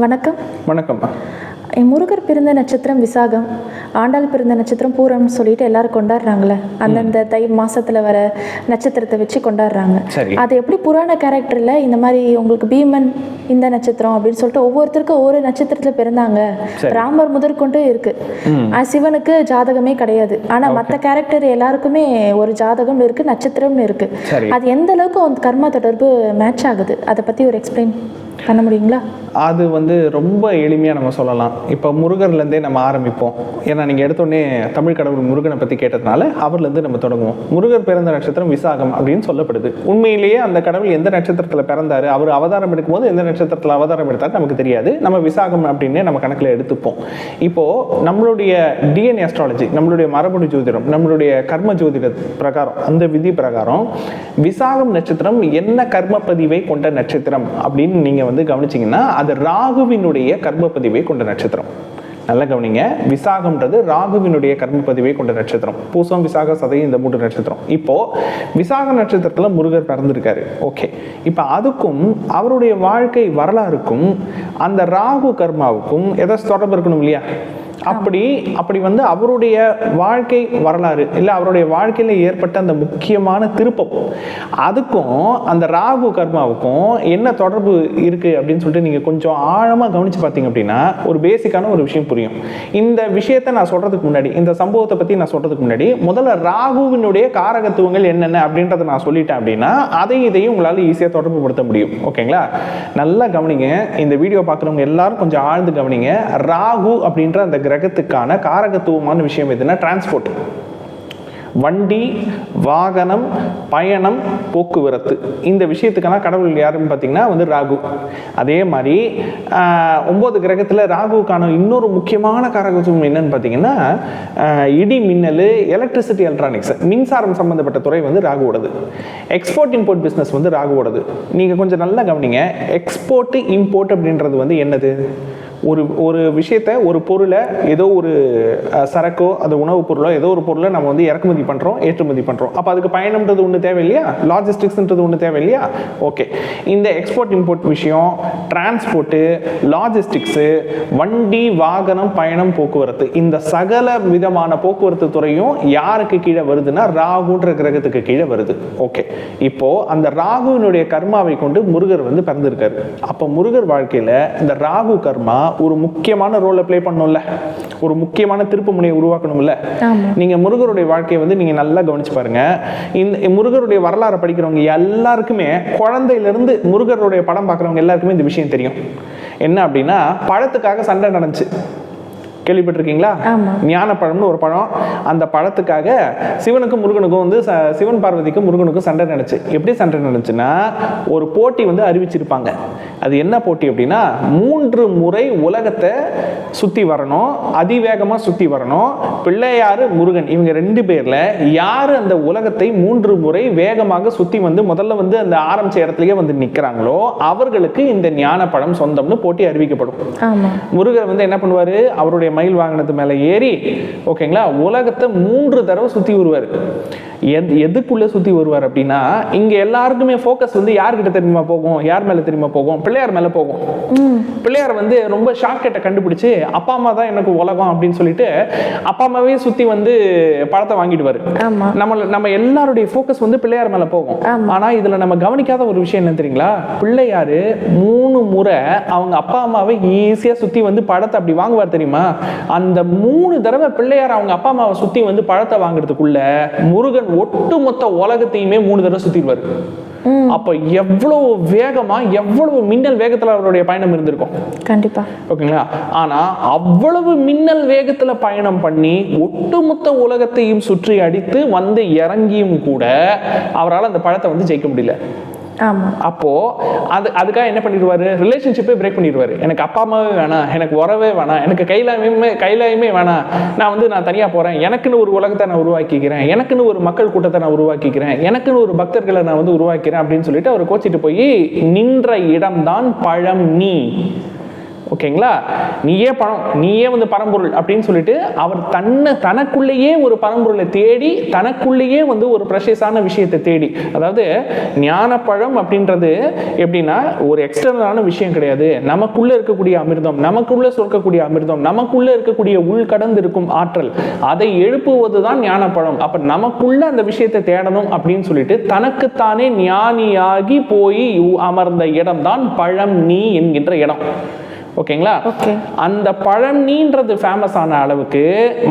வணக்கம். வணக்கம்மா என் முருகர் பிறந்த நட்சத்திரம் விசாகம் ஆண்டாள் பிறந்த நட்சத்திரம் பூரம்னு சொல்லிட்டு எல்லாரும் கொண்டாடுறாங்களே அந்தந்த தை மாசத்துல வர நட்சத்திரத்தை வச்சு கொண்டாடுறாங்க. அது எப்படி புராண கேரக்டர்ல இந்த மாதிரி உங்களுக்கு பீமன் இந்த நட்சத்திரம் அப்படின்னு சொல்லிட்டு ஒவ்வொருத்தருக்கும் ஒவ்வொரு நட்சத்திரத்துல பிறந்தாங்க. ராமர் முதற்கொண்டு இருக்கு. சிவனுக்கு ஜாதகமே கிடையாது. ஆனா மத்த கேரக்டர் எல்லாருக்குமே ஒரு ஜாதகம் இருக்கு நட்சத்திரம்னு இருக்கு. அது எந்த அளவுக்கு கர்மா தொடர்பு மேட்ச் ஆகுது? அதை பத்தி ஒரு எக்ஸ்பிளைன் பண்ண முடியுங்களா? அது வந்து ரொம்ப எளிமையாக நம்ம சொல்லலாம். இப்போ முருகர்லேருந்தே நம்ம ஆரம்பிப்போம். ஏன்னா நீங்கள் எடுத்தோடனே தமிழ் கடவுள் முருகனை பற்றி கேட்டதுனால அவர்லேருந்து நம்ம தொடங்குவோம். முருகர் பிறந்த நட்சத்திரம் விசாகம் அப்படின்னு சொல்லப்படுது. உண்மையிலேயே அந்த கடவுள் எந்த நட்சத்திரத்தில் பிறந்தாரு அவர் அவதாரம் எடுக்கும்போது எந்த நட்சத்திரத்தில் அவதாரம் எடுத்தார் நமக்கு தெரியாது. நம்ம விசாகம் அப்படின்னே நம்ம கணக்கில் எடுத்துப்போம். இப்போது நம்மளுடைய டிஎன்ஏ அஸ்ட்ராலஜி நம்மளுடைய மரபணு ஜோதிடம் நம்மளுடைய கர்ம ஜோதிட பிரகாரம் அந்த விதி பிரகாரம் விசாகம் நட்சத்திரம் என்ன கர்ம பதிவை கொண்ட நட்சத்திரம் அப்படின்னு நீங்கள் வந்து கவனிச்சிங்கன்னா அது ராகுவினுடைய கர்ம பதிவை கொண்ட நட்சத்திரம். நல்லா கவனிங்க. விசாகம்ன்றது ராகுவினுடைய கர்மப்பதிவை கொண்ட நட்சத்திரம். பூசம் விசாக சதையும் இந்த மூன்று நட்சத்திரம். இப்போ விசாக நட்சத்திரத்துல முருகர் பிறந்திருக்காரு. ஓகே. இப்போ அதுக்கும் அவருடைய வாழ்க்கை வரலாறுக்கும் அந்த ராகு கர்மாவுக்கும் ஏதாச்சும் தொடர்பு இருக்கணும் இல்லையா? அப்படி அப்படி வந்து அவருடைய வாழ்க்கை வரலாறு இல்லை அவருடைய வாழ்க்கையில் ஏற்பட்ட அந்த முக்கியமான திருப்பம் அதுக்கும் அந்த ராகு கர்மாவுக்கும் என்ன தொடர்பு இருக்குது அப்படின்னு சொல்லிட்டு நீங்கள் கொஞ்சம் ஆழமாக கவனித்து பார்த்தீங்க அப்படின்னா ஒரு பேசிக்கான ஒரு விஷயம் புரியும். இந்த விஷயத்தை நான் சொல்கிறதுக்கு முன்னாடி இந்த சம்பவத்தை பற்றி நான் சொல்கிறதுக்கு முன்னாடி முதல்ல ராகுவினுடைய காரகத்துவங்கள் என்னென்ன அப்படின்றத நான் சொல்லிட்டேன் அப்படின்னா அதையும் இதையும் உங்களால் ஈஸியாக தொடர்பு படுத்த முடியும். ஓகேங்களா நல்லா கவனிங்க. இந்த வீடியோ பார்க்குறவங்க எல்லாரும் கொஞ்சம் ஆழ்ந்து கவனிங்க. ராகு அப்படின்ற அந்த கிரகத்துக்கான காரகத்துவமான விஷயம் எதுனா டிரான்ஸ்போர்ட் வண்டி வாகனம் பயணம் போக்குவரத்து. இந்த விஷயத்துக்கான கடவுள் யாருன்னு பார்த்தீங்கன்னா வந்து ராகு. அதே மாதிரி ஒம்பது கிரகத்தில் ராகுவுக்கான இன்னொரு முக்கியமான காரகத்துவம் என்னன்னு பார்த்தீங்கன்னா இடி மின்னல் எலக்ட்ரிசிட்டி எலக்ட்ரானிக்ஸ் மின்சாரம் சம்மந்தப்பட்ட துறை வந்து ராகுவோடது. எக்ஸ்போர்ட் இம்போர்ட் பிஸ்னஸ் வந்து ராகுவோடது. நீங்கள் கொஞ்சம் நல்லா கவனிங்க. எக்ஸ்போர்ட் இம்போர்ட் அப்படின்றது வந்து என்னது? ஒரு ஒரு விஷயத்த ஒரு பொருளை ஏதோ ஒரு சரக்கோ அது உணவுப் பொருளோ ஏதோ ஒரு பொருளை நம்ம வந்து இறக்குமதி பண்ணுறோம் ஏற்றுமதி பண்ணுறோம் அப்போ அதுக்கு பயணம்ன்றது ஒன்று தேவை இல்லையா லாஜிஸ்டிக்ஸ்ன்றது ஒன்று தேவை இல்லையா ஓகே இந்த எக்ஸ்போர்ட் இம்போர்ட் விஷயம் டிரான்ஸ்போர்ட்டு லாஜிஸ்டிக்ஸு வண்டி வாகனம் பயணம் போக்குவரத்து இந்த சகல விதமான போக்குவரத்து துறையும் யாருக்கு கீழே வருதுன்னா ராகுன்ற கிரகத்துக்கு கீழே வருது. ஓகே இப்போ அந்த ராகுவினுடைய கர்மாவை கொண்டு முருகர் வந்து பிறந்திருக்காரு. அப்போ முருகர் வாழ்க்கையில் இந்த ராகு கர்மா ஒரு முக்கியமான ரோலை ப்ளே பண்ணணும்ல ஒரு முக்கியமான திருப்பு முனையை உருவாக்கணும்ல. நீங்க முருகருடைய வாழ்க்கையை வந்து நீங்க நல்லா கவனிச்சு பாருங்க. இந்த முருகருடைய வரலாறை படிக்கிறவங்க எல்லாருக்குமே குழந்தையில இருந்து முருகருடைய படம் பார்க்குறவங்க எல்லாருக்குமே இந்த விஷயம் தெரியும். என்ன அப்படின்னா பழத்துக்காக சண்டை நடந்துச்சு. கேள்விப்பட்டிருக்கீங்களா? ஆமா. ஞானப்பழம்னு ஒரு பழம். அந்த பழத்துக்காக சிவனுக்கும் முருகனுக்கும் வந்து சிவன் பார்வதிக்கும் முருகனுக்கும் சண்டை நடந்துச்சு. எப்படி சண்டை நடந்துச்சுன்னா ஒரு போட்டி வந்து அறிவிச்சிருப்பாங்க. அது என்ன போட்டி அப்படின்னா மூன்று முறை உலகத்தை சுத்தி வரணும் அதிவேகமா சுத்தி வரணும். பிள்ளையாரு முருகன் இவங்க ரெண்டு பேர்ல யாரு அந்த உலகத்தை மூன்று முறை வேகமாக சுத்தி வந்து முதல்ல வந்து அந்த ஆரம்பிச்ச இடத்துலயே வந்து நிக்கிறாங்களோ அவர்களுக்கு இந்த ஞானப்பழம் சொந்தம்னு போட்டி அறிவிக்கப்படும். முருகர் வந்து என்ன பண்ணுவாரு? அவருடைய மயில் வாகனத்து மேல ஏறி ஓகேங்களா உலகத்தை மூன்று தடவை சுத்தி வருவார். எது எதுக்குள்ள சுத்தி வருவார் அப்படின்னா இங்க எல்லாருக்குமே ஃபோக்கஸ் வந்து யார்கிட்ட தெரியுமா போகும்? யார் மேல தெரியுமா போகும்? பிள்ளையார் மேல போகும். பிள்ளையார் வந்து ரொம்ப ஷார்ட்கட்டை கண்டுபிடிச்சு அப்பா அம்மா தான் எனக்கு உலகம் அப்படின்னு சொல்லிட்டு அப்பா அம்மாவே சுத்தி வந்து பழத்தை வாங்கிடுவாரு. நம்ம நம்ம எல்லாருடைய ஃபோக்கஸ் வந்து பிள்ளையார் மேல போகும். ஆனா இதுல நம்ம கவனிக்காத ஒரு விஷயம் என்ன தெரியுங்களா? பிள்ளையாரு மூணு முறை அவங்க அப்பா அம்மாவை ஈஸியா சுத்தி வந்து பழத்தை அப்படி வாங்குவார் தெரியுமா? அந்த மூணு தடவை பிள்ளையார் அவங்க அப்பா அம்மாவை சுத்தி வந்து பழத்தை வாங்குறதுக்குள்ள முருகன் ஒட்டுமொத்த உலகத்தையுமே மூணு தடவை சுத்திடுவாரு. அப்ப எவ்வளவு வேகமா எவ்வளவு மின்னல் வேகத்துல அவருடைய பயணம் இருந்திருக்கும்? கண்டிப்பா. ஓகேங்களா? ஆனா அவ்வளவு மின்னல் வேகத்துல பயணம் பண்ணி ஒட்டுமொத்த உலகத்தையும் சுற்றி அடித்து வந்து இறங்கியும் கூட அவரால் அந்த பழத்தை வந்து ஜெயிக்க முடியல. அப்போது அப்போ அது அதுக்காக என்ன பண்ணிடுவாரு? ரிலேஷன்ஷிப்பே பிரேக் பண்ணிடுவாரு. எனக்கு அப்பா அம்மாவே வேணாம் எனக்கு உறவே வேணாம் எனக்கு கைலாயமே கைலாயமே வேணாம். நான் வந்து நான் தனியா போறேன். எனக்குன்னு ஒரு உலகத்தை நான் உருவாக்கிக்கிறேன். எனக்குன்னு ஒரு மக்கள் கூட்டத்தை நான் உருவாக்கிக்கிறேன். எனக்குன்னு ஒரு பக்தர்களை நான் வந்து உருவாக்கிறேன் அப்படின்னு சொல்லிட்டு அவர் கோச்சிட்டு போய் நின்ற இடம்தான் பழம் நீ. ஓகேங்களா? நீயே பணம் நீயே வந்து பரம்பொருள் அப்படின்னு சொல்லிட்டு அவர் தன்னை தனக்குள்ளேயே ஒரு பரம்பொருளை தேடி தனக்குள்ளேயே வந்து ஒரு ப்ரெஷஸான விஷயத்தை தேடி. அதாவது ஞானப்பழம் அப்படின்றது எப்படின்னா ஒரு எக்ஸ்டர்னலான விஷயம் கிடையாது. நமக்குள்ளே இருக்கக்கூடிய அமிர்தம் நமக்குள்ளே சுரக்கக்கூடிய அமிர்தம் நமக்குள்ளே இருக்கக்கூடிய உள்கடந்து இருக்கும் ஆற்றல் அதை எழுப்புவது தான் ஞானப்பழம். அப்போ நமக்குள்ள அந்த விஷயத்தை தேடணும் அப்படின்னு சொல்லிட்டு தனக்குத்தானே ஞானியாகி போய் அமர்ந்த இடம்தான் பழம் நீ என்கின்ற இடம். ஓகேங்களா? ஓகே. அந்த பழனின்றது ஃபேமஸ் ஆன அளவுக்கு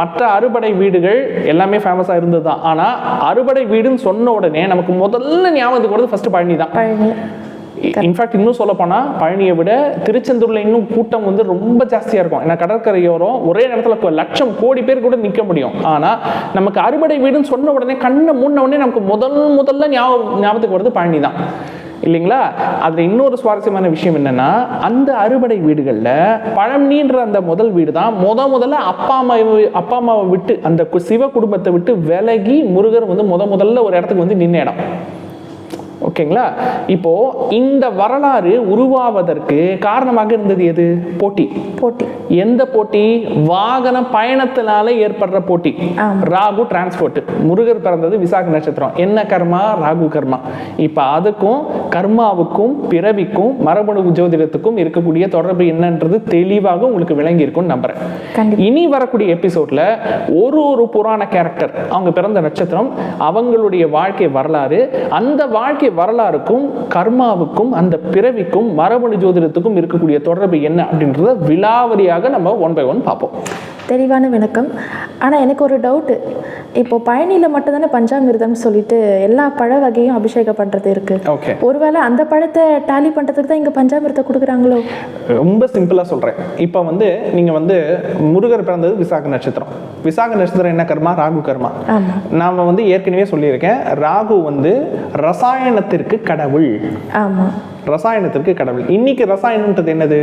மற்ற அறுபடை வீடுகள் எல்லாமே ஃபேமஸாக இருந்தது தான் ஆனால் அறுபடை வீடுன்னு சொன்ன உடனே நமக்கு முதல்ல ஞாபகத்துக்கு வருது ஃபர்ஸ்ட் பழனி தான். இன்ஃபேக்ட் இன்னும் சொல்ல போனால் பழனியை விட திருச்செந்தூரில் இன்னும் கூட்டம் வந்து ரொம்ப ஜாஸ்தியாக இருக்கும். ஏன்னா கடற்கரையோரம் ஒரே நேரத்தில் லட்சம் கோடி பேர் கூட நிற்க முடியும். ஆனால் நமக்கு அறுபடை வீடுன்னு சொன்ன உடனே கண்ணை மூடின உடனே நமக்கு முதல் முதல்ல ஞாபகம் ஞாபகத்துக்கு வருது பழனி தான். இல்லைங்களா? அதில் இன்னொரு சுவாரஸ்யமான விஷயம் என்னன்னா அந்த அறுபடை வீடுகளில் பழம்னின்ற அந்த முதல் வீடு தான் முத முதல்ல அப்பா அம்மா அப்பா அம்மாவை விட்டு அந்த கு- சிவ குடும்பத்தை விட்டு விலகி முருகர் வந்து முத முதல்ல ஒரு இடத்துக்கு வந்து நின்ன இடம். ஓகேங்களா? இப்போ இந்த வரலாறு உருவாவதற்கு காரணமாக இருந்தது எது? போட்டி. போட்டி. எந்த போட்டி? வாகன பயணத்தினால ஏற்படுற போட்டி. ராகு டிரான்ஸ்போர்ட் முருகர் பிறந்தது விசாக நட்சத்திரம். என்ன கர்மா? ராகு கர்மா. இப்ப அதுக்கும் கர்மாவுக்கும் பிறவிக்கும் மரபணு ஜோதிடத்துக்கும் இருக்கக்கூடிய தொடர்பு என்னன்றது தெளிவாக உங்களுக்கு விளங்கி இருக்கும்னு நம்புறேன் இனி வரக்கூடிய எபிசோட்ல ஒரு ஒரு புராண கேரக்டர் அவங்க பிறந்த நட்சத்திரம் அவங்களுடைய வாழ்க்கை வரலாறு அந்த வாழ்க்கை வரலாறுக்கும் கர்மாவுக்கும் அந்த பிறவிக்கும் மரபணு ஜோதிடத்துக்கும் இருக்கக்கூடிய தொடர்பு என்ன அப்படின்றத விலாவரியாக நம்ம ஒன் பை ஒன் பார்ப்போம். தெளிவான விளக்கம். ஆனால் எனக்கு ஒரு டவுட்டு இப்போ பழனியில் மட்டும்தானே பஞ்சாமிர்தம்னு சொல்லிட்டு எல்லா பழ வகையும் அபிஷேகம் பண்ணுறது இருக்கு. ஓகே ஒருவேளை அந்த பழத்தை டேலி பண்ணுறதுக்கு தான் இங்கே பஞ்சாமிர்தம் கொடுக்குறாங்களோ? ரொம்ப சிம்பிளா சொல்றேன். இப்போ வந்து நீங்க வந்து முருகர் பிறந்தது விசாக நட்சத்திரம். விசாக நட்சத்திரம் என்ன கர்மா? ராகு கர்மா. நாம வந்து ஏற்கனவே சொல்லியிருக்கேன் ராகு வந்து ரசாயனத்திற்கு கடவுள். ஆமாம் ரசாயனத்திற்கு கடவுள். இன்னைக்கு ரசாயனம்ன்றது என்னது?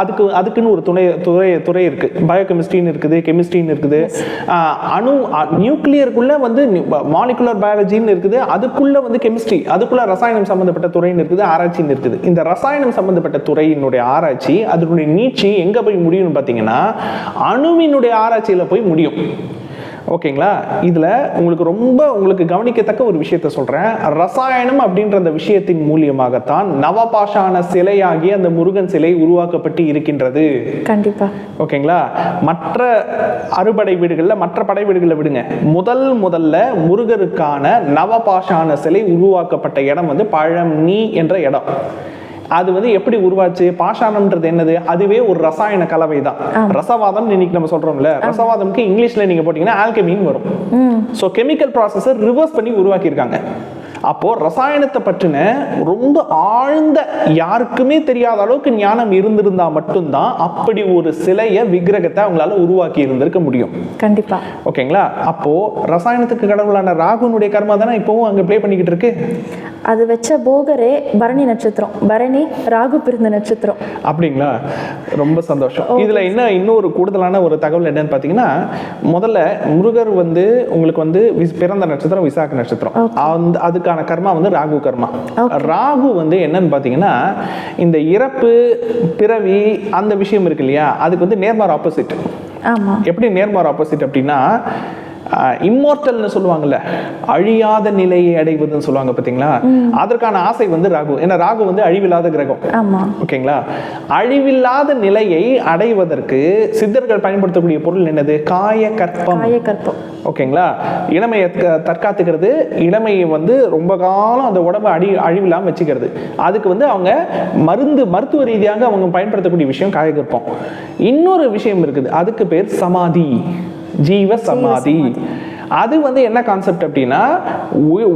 அதுக்கு அதுக்குன்னு ஒரு துணை துறை துறை இருக்கு. பயோகெமிஸ்ட்ரின்னு இருக்குது கெமிஸ்ட்ரின்னு இருக்குது. அணு நியூக்ளியருக்குள்ள வந்து மாலிகுலர் பயாலஜின்னு இருக்குது. அதுக்குள்ள வந்து கெமிஸ்ட்ரி அதுக்குள்ள ரசாயனம் சம்பந்தப்பட்ட துறைன்னு இருக்குது ஆராய்ச்சின்னு இருக்குது. இந்த ரசாயனம் சம்பந்தப்பட்ட துறையினுடைய ஆராய்ச்சி அதனுடைய நீட்சி எங்க போய் முடியும்னு பார்த்தீங்கன்னா அணுவினுடைய ஆராய்ச்சியில போய் முடியும். ஓகேங்களா? இதுல உங்களுக்கு ரொம்ப உங்களுக்கு கவனிக்கத்தக்க ஒரு விஷயத்த சொல்றேன். ரசாயனம் அப்படின்ற அந்த விஷயத்தின் மூலியமாகத்தான் நவபாஷான சிலையாகிய அந்த முருகன் சிலை உருவாக்கப்பட்டு இருக்கின்றது. கண்டிப்பாக ஓகேங்களா? மற்ற அறுபடை வீடுகளில் மற்ற படை வீடுகளில் விடுங்க. முதல் முதல்ல முருகருக்கான நவபாஷான சிலை உருவாக்கப்பட்ட இடம் வந்து பழனி என்ற இடம். அது வந்து எப்படி உருவாச்சு? பாஷாணம்ன்றது என்னது? அதுவே ஒரு ரசாயன கலவை தான் ரசவாதம் இன்னைக்கு நம்ம சொல்றோம்ல. ரசவாதம்க்கு இங்கிலீஷ்ல நீங்க போட்டீங்கன்னா ஆல்கெமின்னு வரும். ஸோ கெமிக்கல் ப்ராசஸை ரிவர்ஸ் பண்ணி உருவாக்கியிருக்காங்க. அப்போ ரசாயனத்தை பற்றின ரொம்ப ஆழ்ந்த யாருக்குமே தெரியாத அளவுக்கு ஞானம் இருந்திருந்தா மட்டும்தான் அப்படி ஒரு சிலையை விக்கிரகத்தை அவங்களால உருவாக்கி இருந்திருக்க முடியும். கண்டிப்பாக ஓகேங்களா? அப்போ ரசாயனத்துக்கு கடவுளான ராகுனுடைய கர்மா தானே இப்போவும் அங்க ப்ளே பண்ணிக்கிட்டு இருக்கு? அது வச்ச போகரே பரணி நட்சத்திரம். பரணி ராகு பிறந்த நட்சத்திரம். அப்படிங்களா? ரொம்ப சந்தோஷம். இதுல என்ன இன்னொரு கூடுதலான ஒரு தகவல் என்னன்னு பாத்தீங்கன்னா முதல்ல முருகர் வந்து உங்களுக்கு வந்து பிறந்த நட்சத்திரம் விசாக நட்சத்திரம். அந்த அதுக்கான கர்மா வந்து ராகு கர்மா. ராகு வந்து என்னன்னு பாத்தீங்கன்னா இந்த இறப்பு பிறவி அந்த விஷயம் இருக்கு இல்லையா? அதுக்கு வந்து நேர்மாறு ஆப்போசிட் எப்படி நேர்மாறு ஆப்போசிட் அப்படின்னா இம்மோர்டல்னு சொல்லுவாங்கல்ல அழியாத நிலையை அடைவதுன்னு சொல்லுவாங்க பார்த்தீங்களா? அதற்கான ஆசை வந்து ராகு. ஏன்னா ராகு வந்து அழிவில்லாத கிரகம். ஓகேங்களா? அழிவில்லாத நிலையை அடைவதற்கு சித்தர்கள் பயன்படுத்தக்கூடிய பொருள் என்னது? காய கற்பம் ஓகேங்களா? இளமையை தற்காத்துக்கிறது. இளமையை வந்து ரொம்ப காலம் அந்த உடம்பை அடி அழிவில்லாம வச்சுக்கிறது. அதுக்கு வந்து அவங்க மருந்து மருத்துவ ரீதியாக அவங்க பயன்படுத்தக்கூடிய விஷயம் காயகற்பம். இன்னொரு விஷயம் இருக்குது. அதுக்கு பேர் சமாதி. ஜீவ சமாதி அது வந்து என்ன கான்செப்ட் அப்படின்னா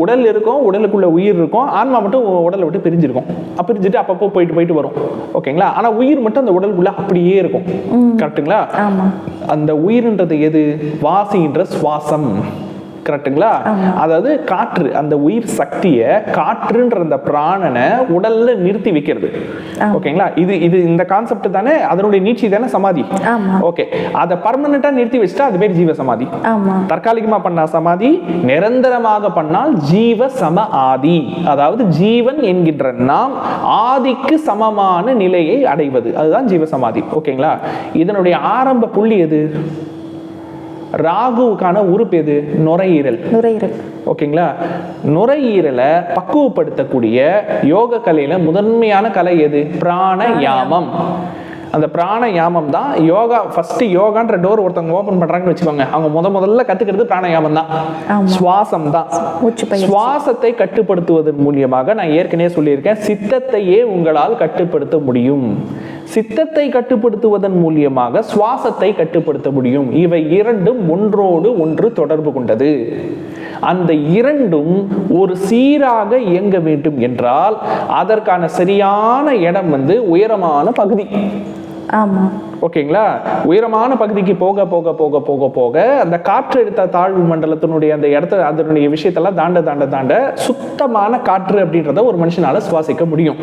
உடல் இருக்கும் உடலுக்குள்ள உயிர் இருக்கும் ஆன்மா மட்டும் உடலை விட்டு பிரிஞ்சிருக்கும். பிரிஞ்சுட்டு அப்பப்போ போயிட்டு போயிட்டு வரும். ஓகேங்களா? ஆனா உயிர் மட்டும் அந்த உடலுக்குள்ள அப்படியே இருக்கும். கரெக்ட்டுங்களா ஆமாம் அந்த உயிர்ன்றது எது? வாசின்ற சுவாசம். கரெக்ட்டுங்களா அதாவது காற்று அந்த உயிர் சக்தியை காற்றுன்ற அந்த பிராணனை உடல்ல நிறுத்தி வைக்கிறது. ஓகேங்களா? இது இது இந்த கான்செப்ட் தானே? அதனுடைய நீட்சி தானே? சமாதி. ஓகே. அதை பர்மனண்டா நிறுத்தி வச்சுட்டா அது பேர் ஜீவ சமாதி தற்காலிகமா பண்ணா சமாதி நிரந்தரமாக பண்ணால் ஜீவ சம ஆதி. அதாவது ஜீவன் என்கின்ற நாம் ஆதிக்கு சமமான நிலையை அடைவது. அதுதான் ஜீவ சமாதி ஓகேங்களா? இதனுடைய ஆரம்ப புள்ளி எது? ராகுவுக்கான உறுப்பு எது? நுரையீரல். நுரையீரல். ஓகேங்களா? நுரையீரலை பக்குவப்படுத்தக்கூடிய யோக கலையில முதன்மையான கலை எது? பிராணயாமம். அந்த பிராணயாமம் தான் யோகா ஃபர்ஸ்ட் யோகான்ற டோர் ஒருத்தவங்க ஓபன் பண்றாங்கன்னு வச்சுக்கோங்க. அவங்க முத முதல்ல கத்துக்கிறது பிராணயாமம் தான். சுவாசம் தான். சுவாசத்தை கட்டுப்படுத்துவதன் மூலியமாக நான் ஏற்கனவே சொல்லியிருக்கேன் சித்தத்தையே உங்களால் கட்டுப்படுத்த முடியும். சித்தத்தை கட்டுப்படுத்துவதன் மூலியமாக சுவாசத்தை கட்டுப்படுத்த முடியும். இவை இரண்டும் ஒன்றோடு ஒன்று தொடர்பு கொண்டது. அந்த இரண்டும் ஒரு சீராக இயங்க வேண்டும் என்றால் அதற்கான சரியான இடம் வந்து உயரமான பகுதி. ஆமாம் ஓகேங்களா? உயரமான பகுதிக்கு போக போக போக போக போக அந்த காற்றழுத்த தாழ்வு மண்டலத்தினுடைய அந்த இடத்த அதனுடைய விஷயத்தெல்லாம் தாண்ட தாண்ட தாண்ட சுத்தமான காற்று அப்படின்றத ஒரு மனுஷனால சுவாசிக்க முடியும்.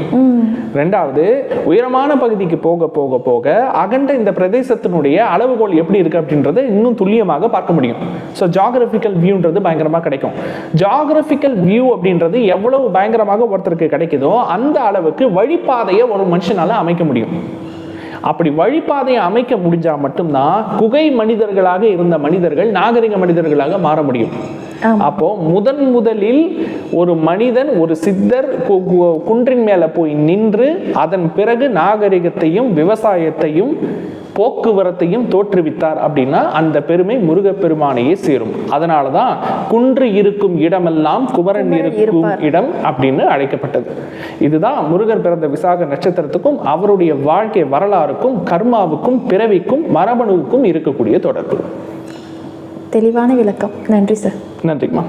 ரெண்டாவது உயரமான பகுதிக்கு போக போக போக அகண்ட இந்த பிரதேசத்தினுடைய அளவுகோல் எப்படி இருக்கு அப்படின்றத இன்னும் துல்லியமாக பார்க்க முடியும். ஸோ ஜாகிரபிக்கல் வியூன்றது பயங்கரமாக கிடைக்கும். ஜாகிரபிக்கல் வியூ அப்படின்றது எவ்வளவு பயங்கரமாக ஒருத்தருக்கு கிடைக்குதோ அந்த அளவுக்கு வழிபாதையை ஒரு மனுஷனால அமைக்க முடியும். அப்படி வழிபாதையை அமைக்க முடிஞ்சா மட்டும்தான் குகை மனிதர்களாக இருந்த மனிதர்கள் நாகரிக மனிதர்களாக மாற முடியும். அப்போ முதன் முதலில் ஒரு மனிதன் ஒரு சித்தர் குன்றின் மேல போய் நின்று அதன் பிறகு நாகரிகத்தையும் விவசாயத்தையும் போக்குவரத்தையும் தோற்றுவித்தார் அப்படின்னா அந்த பெருமை முருகப்பெருமானையே சேரும். அதனால தான் குன்று இருக்கும் இடமெல்லாம் குமரன் இருக்கும் இடம் அப்படின்னு அழைக்கப்பட்டது. இதுதான் முருகன் பிறந்த விசாக நட்சத்திரத்துக்கும் அவருடைய வாழ்க்கை வரலாறுக்கும் கர்மாவுக்கும் பிறவிக்கும் மரபணுவுக்கும் இருக்கக்கூடிய தொடர்பு. தெளிவான விளக்கம். நன்றி சார். நன்றிம்மா.